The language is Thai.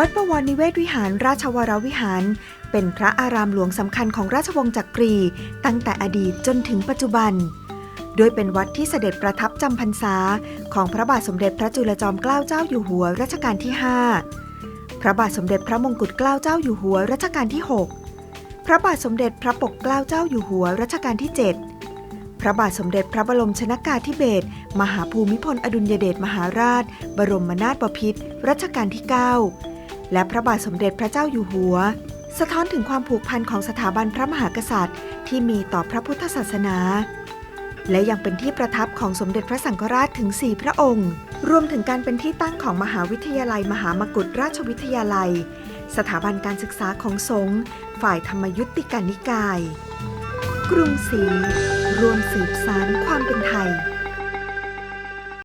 วัดประวันิเวศวิหารราชวรวิหาร เป็นพระอารามหลวงสำคัญของราชวงศ์จักรี ตั้งแต่อดีตจนถึงปัจจุบัน โดยเป็นวัดที่เสด็จประทับจำพรรษา ของพระบาทสมเด็จพระจุลจอมเกล้าเจ้าอยู่หัวรัชกาลที่ 5 พระบาทสมเด็จพระมงกุฎเกล้าเจ้าอยู่หัวรัชกาลที่ 6 พระบาทสมเด็จพระปกเกล้าเจ้าอยู่หัวรัชกาลที่ 7 พระบาทสมเด็จพระบรมชนากาธิเบศรมหาภูมิพลอดุลยเดชมหาราช บรมนาถบพิตรรัชกาลที่ 9 และพระบาทสมเด็จพระเจ้าอยู่หัว สะท้อนถึงความผูกพันของสถาบันพระมหากษัตริย์ ที่มีต่อพระพุทธศาสนา และยังเป็นที่ประทับของสมเด็จพระสังฆราชถึง 4 พระองค์ รวมถึงการเป็นที่ตั้งของมหาวิทยาลัย มหามกุฏราชวิทยาลัย สถาบันการศึกษาของสงฆ์ฝ่ายธรรมยุติกานิกาย กรุงศรีรวมสืบสารความเป็นไทย